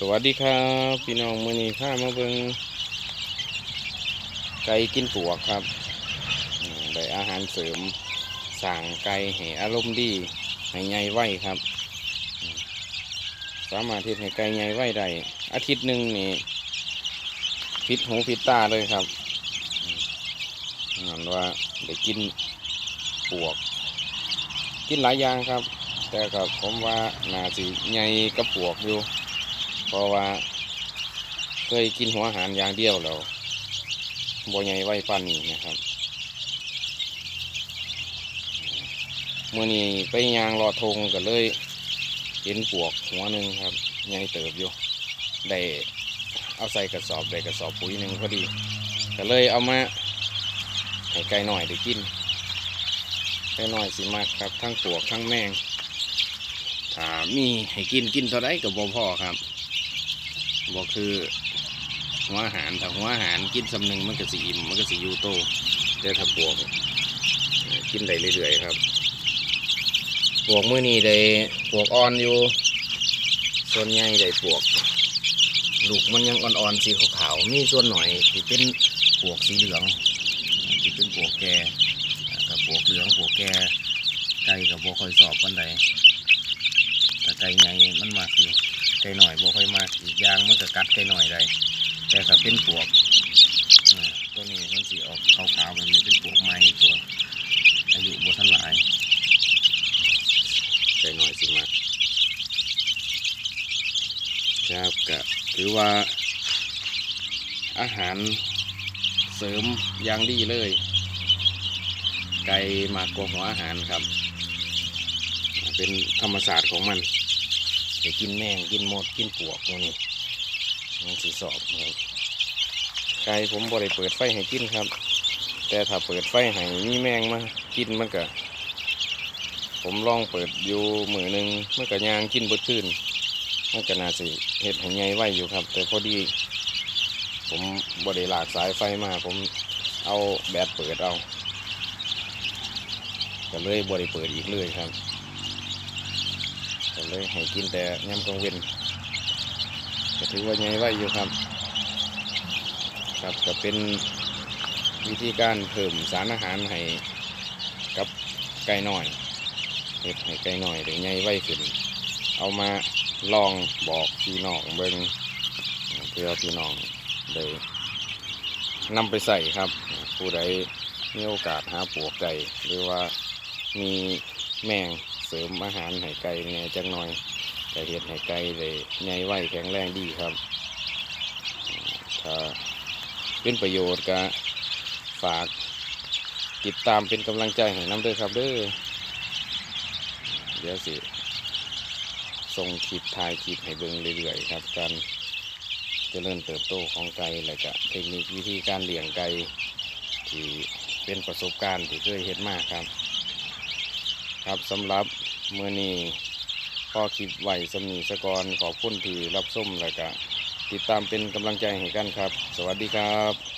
สวัสดีครับ พี่น้องมือนี้พามาเบิงไก่กินปวกครับได้อาหารเสริมสั่งไก่ให้อารมณ์ดีให้ใหญ่ไวครับ สามารถที่ให้ไก่ใหญ่ไวได้อาทิตย์หนึ่งนี่พิษหูพิษตาเลยครับอืมนั่นว่าได้กินปวก กินหลายอย่างครับ แต่ก็ผมว่าน่าสิใหญ่กับปวกอยู่ เพราะว่า เคยกินหัวอาหารอย่างเดียวแล้วบ่ใหญ่ไว้ปานนี้นะครับเมื่อนี้ไปยางรอทงก็เลยเห็นปวกหัวหนึ่งครับใหญ่เติบอยู่ได้เอาใส่กระสอบได้กระสอบปุ๋ยหนึ่งพอดีก็เลยเอามาให้ไก่หน่อยได้กินไก่หน่อยสิมากครับทั้งปวกทั้งแมงถ้ามีให้กินกินเท่าไรกับบ่พอครับ บอกคือหัวอาหารถ้าหัวอาหารกินสำหนึ่งมันก็สีอิ่มมันก็สียูโตแต่ถ้าปวกกินได้เรื่อยๆครับปวกมื้อนี้ได้ปวกอ่อนอยู่ส่วนใหญ่ได้ปวกลูกมันยังอ่อนๆสีขาวๆมีส่วนหน่อยที่เป็นปวกสีเหลืองที่เป็นปวกแก่กับปวกเหลืองปวกแก่ไก่กับบ่ค่อยสอบปันใดแต่ไก่ใหญ่มันมากอยู่ ก่หน่อยบ่ค่อยมากอีกอย่างมันก็กัดไก่หน่อยได้ แต่ถ้าเป็นปวกตัวนี้มันสีออกขาวๆแบบนี้เป็นปวกใหม่ปวกอายุบ่ทันหลายไก่หน่อยสิมากครับก็ถือว่าอาหารเสริมอย่างดีเลย ไก่มากกว่าหัวอาหารครับ เป็นธรรมศาสตร์ของมัน ไปกินแมงกินมดกินปวกพวกนี้มันสีสอบครับไก่ผมบ่ได้เปิดไฟให้กินครับ แต่ถ้าเปิดไฟให้มีแมงมากินมันก็ผมลองเปิดอยู่มือหนึ่งมันก็ยางกินบดขึ้นมันก็น่าสิเห็ดให้ใหญ่ไว้อยู่ครับ แต่พอดี ผมบ่ได้ลากสายไฟมา ผมเอาแบตเปิดเอาก็เลยบ่ได้เปิดอีกเลยครับ ก็เลยให้กินแต่ยำกลางเว้นก็ถือว่าใหญ่ไว้อยู่ครับครับก็เป็นวิธีการเพิ่มสารอาหารให้กับไก่หน้อยเห็ดให้ไก่หน้อยได้ใหญ่ไว้ขึ้น เอามาลองบอกพี่น้องเบิ่งเพื่อพี่น้องได้นำไปใส่ครับ ผู้ใดมีโอกาสหาปลวกไก่หรือว่ามีแมง เสริมอาหารให้ไก่เนี่ยจังหน่อยไก่เห็ดให้ไก่เลยใหญ่ไวแข็งแรงดีครับถ้าเป็นประโยชน์ก็ฝากติดตามเป็นกำลังใจให้น้ำด้อครับเด้อเดี๋ยวสิส่งคลิปถ่ายคลิปให้เบิ่งเรื่อยๆครับ การเจริญเติบโตของไก่และก็เทคนิควิธีการเลี้ยงไก่ที่เป็นประสบการณ์ที่เคยเห็นมากครับ ครับสำหรับเมื่อนี้พ่อคลิปไหวสำนีสกรขอบคุณที่รับส้มแล้วก็ติดตามเป็นกำลังใจให้กันครับ สวัสดีครับ